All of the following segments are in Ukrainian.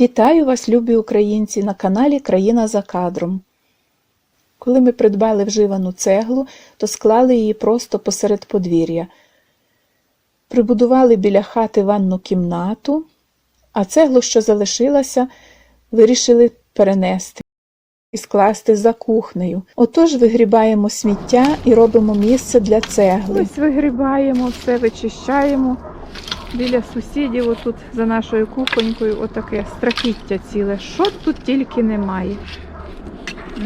Вітаю вас, любі українці, на каналі Країна за кадром. Коли ми придбали вживану цеглу, то склали її просто посеред подвір'я. Прибудували біля хати ванну кімнату, а цеглу, що залишилася, вирішили перенести і скласти за кухнею. Отож вигрібаємо сміття і робимо місце для цегли. Ось вигрібаємо, все вичищаємо. Біля сусідів, отут за нашою кухонькою, отаке страхіття ціле. Що тут тільки немає.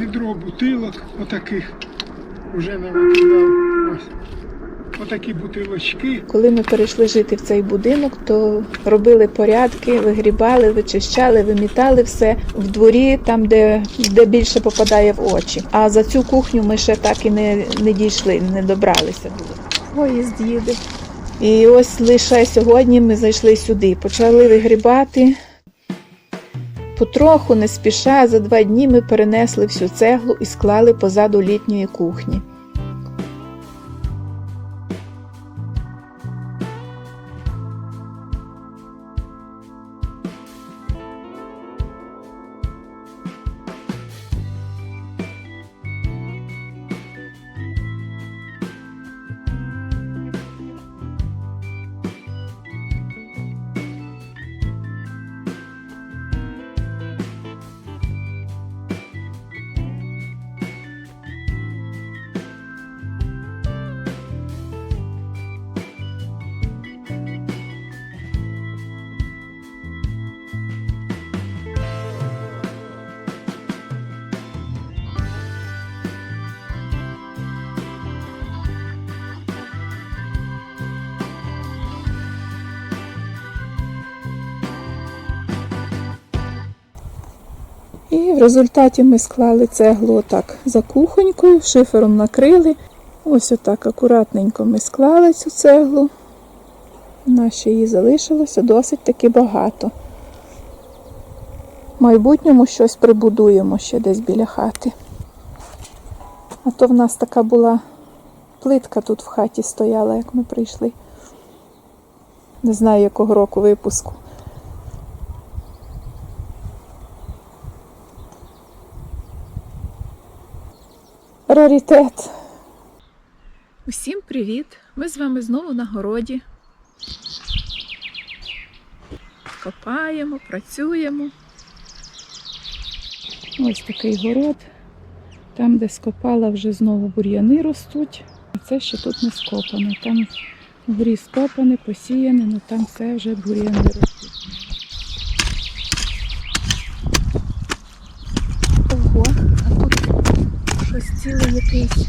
відро бутилок отаких вже не викидав. Отакі бутилочки. Коли ми перейшли жити в цей будинок, то робили порядки, вигрібали, вичищали, вимітали все в дворі, там, де, де більше попадає в очі. А за цю кухню ми ще так і не, не дійшли, не добралися. Поїзд їде. І ось лише сьогодні ми зайшли сюди, почали вигрібати. Потроху, не спіша, за два дні ми перенесли всю цеглу і склали позаду літньої кухні. І в результаті ми склали цеглу отак за кухонькою, шифером накрили. Ось отак акуратненько ми склали цю цеглу. У нас ще її залишилося досить таки багато. В майбутньому щось прибудуємо ще десь біля хати. А то в нас така була плитка тут в хаті стояла, як ми прийшли. Не знаю, якого року випуску. Раритет. Усім привіт! Ми з вами знову на городі. Копаємо, працюємо. Ось такий город. Там, де скопала, вже знову бур'яни ростуть. А це ще тут не скопане. Там вгорі скопане, посіяне, але там все вже бур'яни ростуть. Ого, а тут щось ціле якийсь.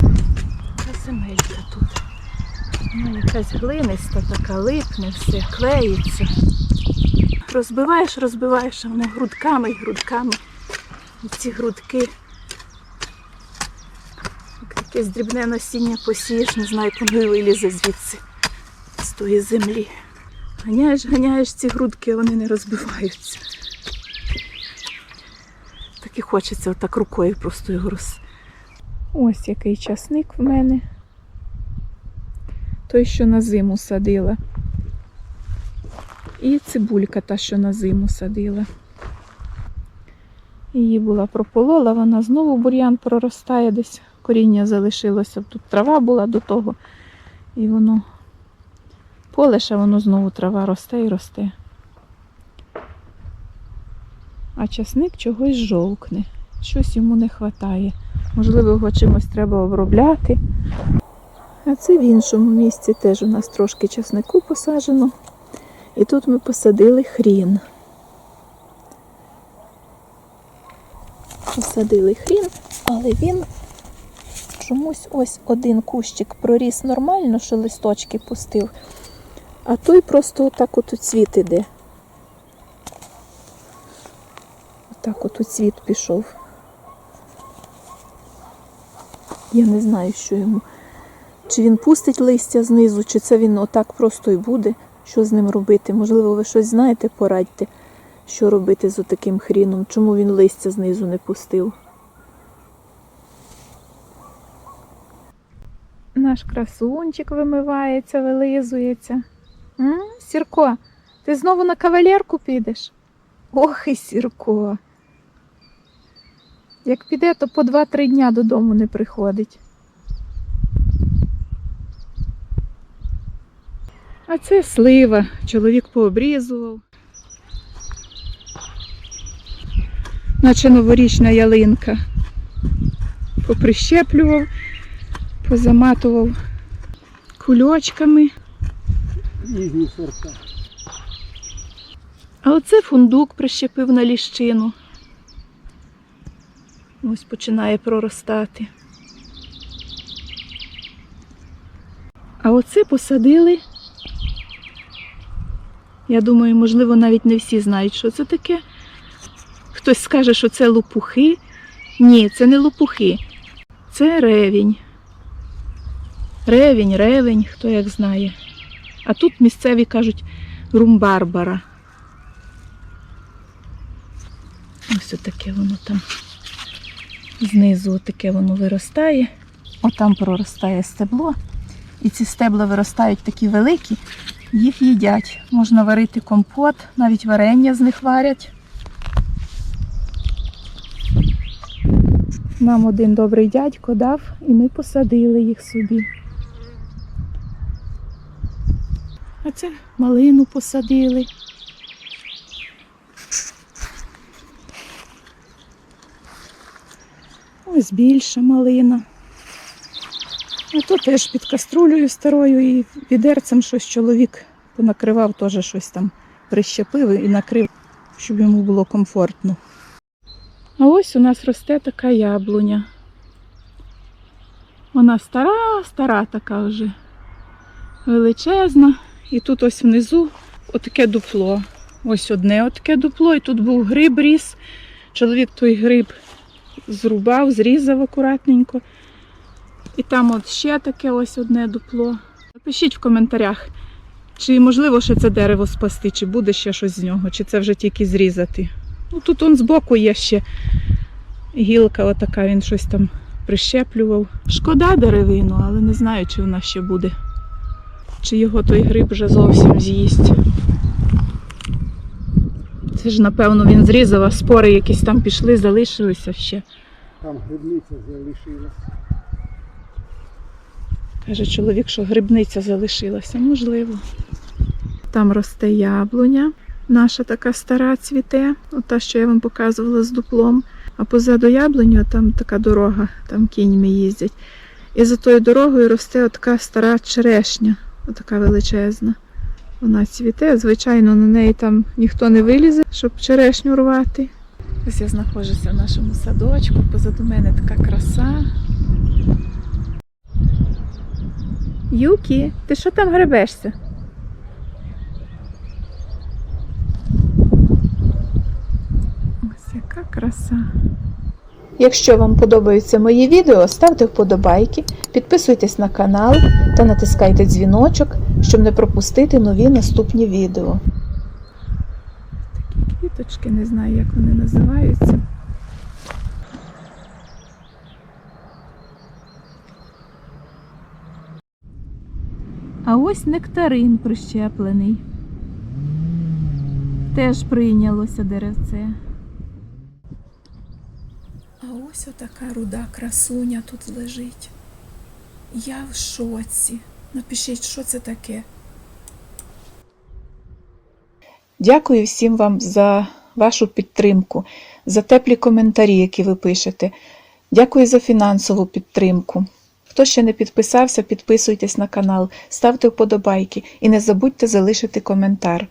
Яка земелька тут. Ну, якась глиниста така, липне все, клеїться. Розбиваєш, розбиваєш, а воно грудками, грудками. І ці грудки. Як якесь дрібне насіння посієш, не знаю, і вилізе звідси з тої землі. Ганяєш, ганяєш ці грудки, вони не розбиваються. І хочеться отак рукою просто його роз. Ось який часник в мене. Той, що на зиму садила. І цибулька та, що на зиму садила. Її була прополола, вона знову бур'ян проростає десь. Коріння залишилося. Тут трава була до того. І воно полише, воно знову трава росте і росте. А часник чогось жовкне. Щось йому не вистачає. Можливо, його чимось треба обробляти. А це в іншому місці теж у нас трошки часнику посаджено. І тут ми посадили хрін. Посадили хрін, але він чомусь ось один кущик проріс нормально, що листочки пустив, а той просто отак от у цвіт іде. У цвіт пішов. Я не знаю, що йому. Чи він пустить листя знизу, чи це він отак просто і буде. Що з ним робити? Можливо, ви щось знаєте, порадьте, що робити з отаким хріном, чому він листя знизу не пустив. Наш красунчик вимивається, вилизується. М? Сірко, Ти знову на кавалерку підеш? Ох і Сірко. Як піде, то по 2-3 дня додому не приходить. А це слива. Чоловік пообрізував. Наче новорічна ялинка. Поприщеплював, позаматував кульочками. Сорта. А оце фундук прищепив на ліщину. Ось починає проростати. А оце посадили. Я думаю, можливо, навіть не всі знають, що це таке. Хтось скаже, що це лопухи. Ні, це не лопухи. Це ревінь. Ревінь, ревень, хто як знає. А тут місцеві кажуть румбарбара. Ось отаке воно там. Знизу отаке воно виростає. Отам проростає стебло. І ці стебла виростають такі великі, їх їдять. Можна варити компот, навіть варення з них варять. Нам один добрий дядько дав, і ми посадили їх собі. А це малину посадили. Ось більша малина. А то теж під каструлею старою і відерцем щось чоловік понакривав, теж щось там прищепив і накрив, щоб йому було комфортно. А ось у нас росте така яблуня. Вона стара, стара така вже, величезна. І тут ось внизу отаке дупло. Ось одне отаке дупло, і тут був гриб ріс. Чоловік той гриб зрубав, зрізав акуратненько. І там от ще таке ось одне дупло. Напишіть в коментарях, чи можливо ще це дерево спасти, чи буде ще щось з нього, чи це вже тільки зрізати. Ну тут он збоку є ще гілка, отака, він щось там прищеплював. Шкода деревину, але не знаю, чи вона ще буде. Чи його той гриб вже зовсім з'їсть. Це ж, напевно, він зрізав, а спори якісь там пішли, залишилися ще. Там грибниця залишилась. Каже чоловік, що грибниця залишилася. Можливо. Там росте яблуня. Наша така стара цвіте, ота, що я вам показувала з дуплом. А позаду яблуні там така дорога, там кіньми їздять. І за тою дорогою росте така стара черешня, отака величезна. Вона цвіте, звичайно, на неї там ніхто не вилізе, щоб черешню рвати. Ось я знаходжуся в нашому садочку, позаду мене така краса. Юкі, ти що там гребешся? Ось яка краса. Якщо вам подобаються мої відео, ставте вподобайки, підписуйтесь на канал та натискайте дзвіночок, щоб не пропустити нові наступні відео. Такі квіточки, не знаю, як вони називаються. А ось нектарин прищеплений. Теж прийнялося деревце. Ось отака руда красуня тут лежить. Я в шоці. Напишіть, що це таке. Дякую всім вам за вашу підтримку, за теплі коментарі, які ви пишете. Дякую за фінансову підтримку. Хто ще не підписався, підписуйтесь на канал, ставте вподобайки і не забудьте залишити коментар.